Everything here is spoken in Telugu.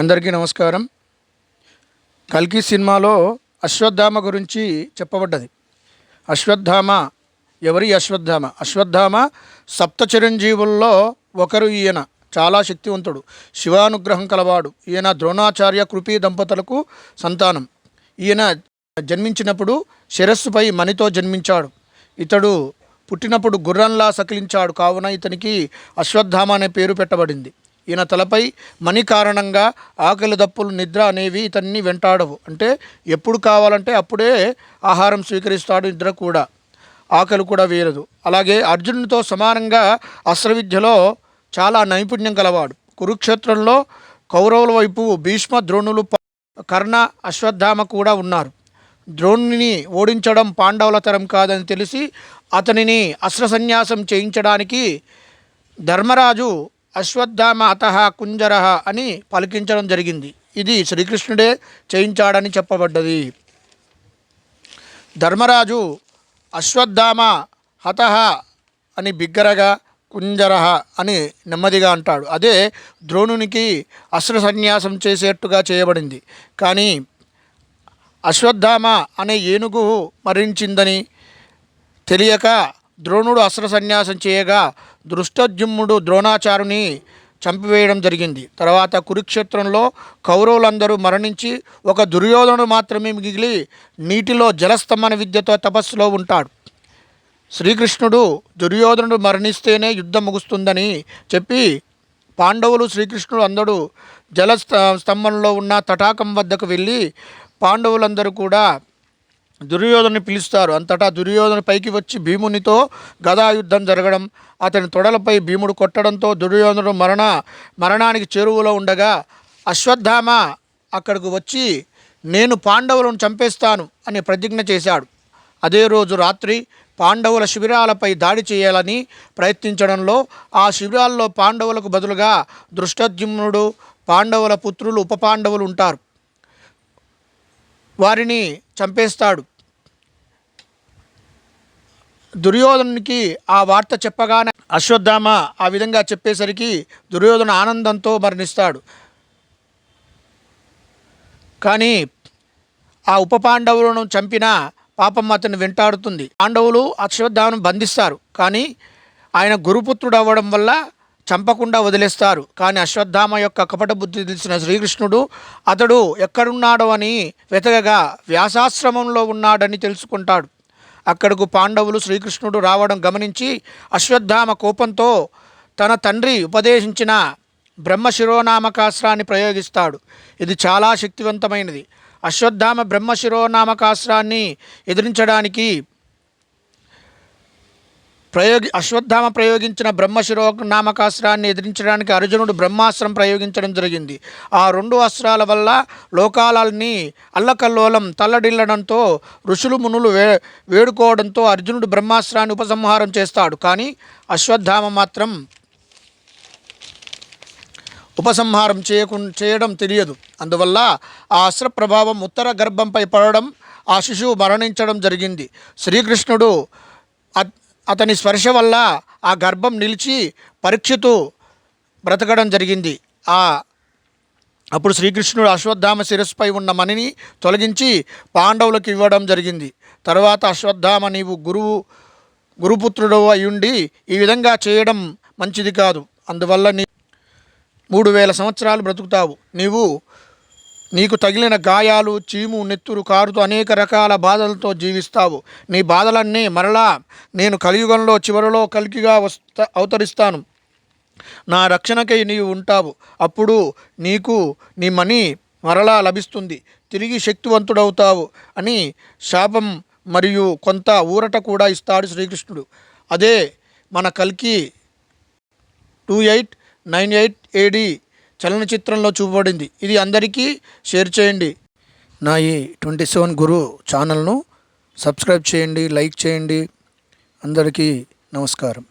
అందరికీ నమస్కారం. కల్కి సినిమాలో అశ్వత్థామ గురించి చెప్పబడ్డది. అశ్వత్థామ ఎవరి అశ్వత్థామ? అశ్వత్థామ సప్త చిరంజీవుల్లో ఒకరు ఈయన చాలా శక్తివంతుడు శివానుగ్రహం కలవాడు. ఈయన ద్రోణాచార్య కృపి దంపతులకు సంతానం. ఈయన జన్మించినప్పుడు శిరస్సుపై మణితో జన్మించాడు. ఇతడు పుట్టినప్పుడు గుర్రంలా సకిలించాడు. కావున ఇతనికి అశ్వత్థామ అనే పేరు పెట్టబడింది. ఈయన తలపై మణి కారణంగా ఆకలి దప్పులు నిద్ర అనేవి ఇతన్ని వెంటాడవు. అంటే ఎప్పుడు కావాలంటే అప్పుడే ఆహారం స్వీకరిస్తాడు నిద్ర కూడా. ఆకలి కూడా వేరదు అలాగే అర్జునుడితో సమానంగా అస్త్రవిద్యలో చాలా నైపుణ్యం గలవాడు. కురుక్షేత్రంలో కౌరవుల వైపు భీష్మ ద్రోణులు కర్ణ అశ్వత్థామ కూడా ఉన్నారు. ద్రోణుని ఓడించడం పాండవుల తరం కాదని తెలిసి అతనిని అస్త్ర సన్యాసం చేయించడానికి ధర్మరాజు అశ్వత్థామ అతహ కుంజరహ అని పలికించడం జరిగింది. ఇది శ్రీకృష్ణుడే చేయించాడని చెప్పబడ్డది. ధర్మరాజు అశ్వత్థామ హతహ అని బిగ్గరగా కుంజరహ అని నెమ్మదిగా అంటాడు. అదే ద్రోణునికి అస్త్ర సన్యాసం చేసేట్టుగా చేయబడింది. కానీ అశ్వత్థామ అనే ఏనుగు మరణించిందని తెలియక ద్రోణుడు అస్త్ర సన్యాసం చేయగా దృష్టజుమ్ముడు ద్రోణాచారుని చంపివేయడం జరిగింది. తర్వాత కురుక్షేత్రంలో కౌరవులందరూ మరణించి ఒక దుర్యోధనుడు మాత్రమే మిగిలి నీటిలో జలస్తంభన విద్యతో తపస్సులో ఉంటాడు. శ్రీకృష్ణుడు దుర్యోధనుడు మరణిస్తేనే యుద్ధం ముగుస్తుందని చెప్పి పాండవులు శ్రీకృష్ణుడు అందరూ జల స్త- స్తంభంలో ఉన్న తటాకం వద్దకు వెళ్ళి పాండవులందరూ కూడా దుర్యోధను పిలుస్తారు. అంతటా దుర్యోధను పైకి వచ్చి భీమునితో గదాయుద్ధం జరగడం అతని తొడలపై భీముడు కొట్టడంతో దుర్యోధనుడు మరణ మరణానికి చెరువులో ఉండగా అశ్వత్థామ అక్కడికి వచ్చి నేను పాండవులను చంపేస్తాను అని ప్రతిజ్ఞ చేశాడు. అదే రోజు రాత్రి పాండవుల శిబిరాలపై దాడి చేయాలని ప్రయత్నించడంలో ఆ శిబిరాల్లో పాండవులకు బదులుగా దృష్టద్యుమ్నుడు పాండవుల పుత్రులు ఉప పాండవులు ఉంటారు. వారిని చంపేస్తాడు. దుర్యోధనునికి ఆ వార్త చెప్పగానే అశ్వత్థామ ఆ విధంగా చెప్పేసరికి దుర్యోధన ఆనందంతో మరణిస్తాడు. కానీ ఆ ఉప పాండవులను చంపిన పాపం అతన్ని వెంటాడుతుంది. పాండవులు అశ్వత్థామను బంధిస్తారు. కానీ ఆయన గురుపుత్రుడు అవ్వడం వల్ల చంపకుండా వదిలేస్తారు. కానీ అశ్వత్థామ యొక్క కపట బుద్ధి తెలిసిన శ్రీకృష్ణుడు అతడు ఎక్కడున్నాడో అని వెతకగా వ్యాసాశ్రమంలో ఉన్నాడని తెలుసుకుంటాడు. అక్కడకు పాండవులు శ్రీకృష్ణుడు రావడం గమనించి అశ్వత్థామ కోపంతో తన తండ్రి ఉపదేశించిన బ్రహ్మ శిరోనామకాస్త్రాన్ని ప్రయోగిస్తాడు. ఇది చాలా శక్తివంతమైనది. అశ్వత్థామ బ్రహ్మ శిరోనామకాస్త్రాన్ని ఎదిరించడానికి ప్రయోగి అశ్వత్థామ ప్రయోగించిన బ్రహ్మశిరో నామకాస్త్రాన్ని ఎదిరించడానికి అర్జునుడు బ్రహ్మాస్త్రం ప్రయోగించడం జరిగింది. ఆ రెండు అస్త్రాల వల్ల లోకాలని అల్లకల్లోలం తల్లడిల్లడంతో ఋషులు మునులు వే వేడుకోవడంతో అర్జునుడు బ్రహ్మాస్త్రాన్ని ఉపసంహారం చేస్తాడు. కానీ అశ్వత్థామ మాత్రం ఉపసంహారం చేయకు చేయడం తెలియదు. అందువల్ల ఆ అస్త్ర ప్రభావం ఉత్తర గర్భంపై పడడం ఆ శిశువు మరణించడం జరిగింది. శ్రీకృష్ణుడు అతని స్పర్శ వల్ల ఆ గర్భం నిలిచి పరీక్షతో బ్రతకడం జరిగింది. ఆ అప్పుడు శ్రీకృష్ణుడు అశ్వత్థామ శిరస్సుపై ఉన్న మణిని తొలగించి పాండవులకు ఇవ్వడం జరిగింది. తర్వాత అశ్వత్థామ నీవు గురువు గురుపుత్రుడు అయ్యుండి ఈ విధంగా చేయడం మంచిది కాదు. అందువల్ల నీ మూడు వేల సంవత్సరాలు బ్రతుకుతావు. నీవు నీకు తగిలిన గాయాలు చీము నెత్తురు కారుతూ అనేక రకాల బాధలతో జీవిస్తావు. నీ బాధలన్నీ మరలా నేను కలియుగంలో చివరిలో కలికిగా వస్తా అవతరిస్తాను. నా రక్షణకై నీవు ఉంటావు. అప్పుడు నీకు నీ మనీ మరలా లభిస్తుంది. తిరిగి శక్తివంతుడవుతావు అని శాపం మరియు కొంత ఊరట కూడా ఇస్తాడు శ్రీకృష్ణుడు. అదే మన కల్కి two eight nine eight AD చలనచిత్రంలో చూపబడింది. ఇది అందరికీ షేర్ చేయండి. నా ఈ ట్వంటీ సెవెన్ గురు ఛానల్ను సబ్స్క్రైబ్ చేయండి లైక్ చేయండి. అందరికీ నమస్కారం.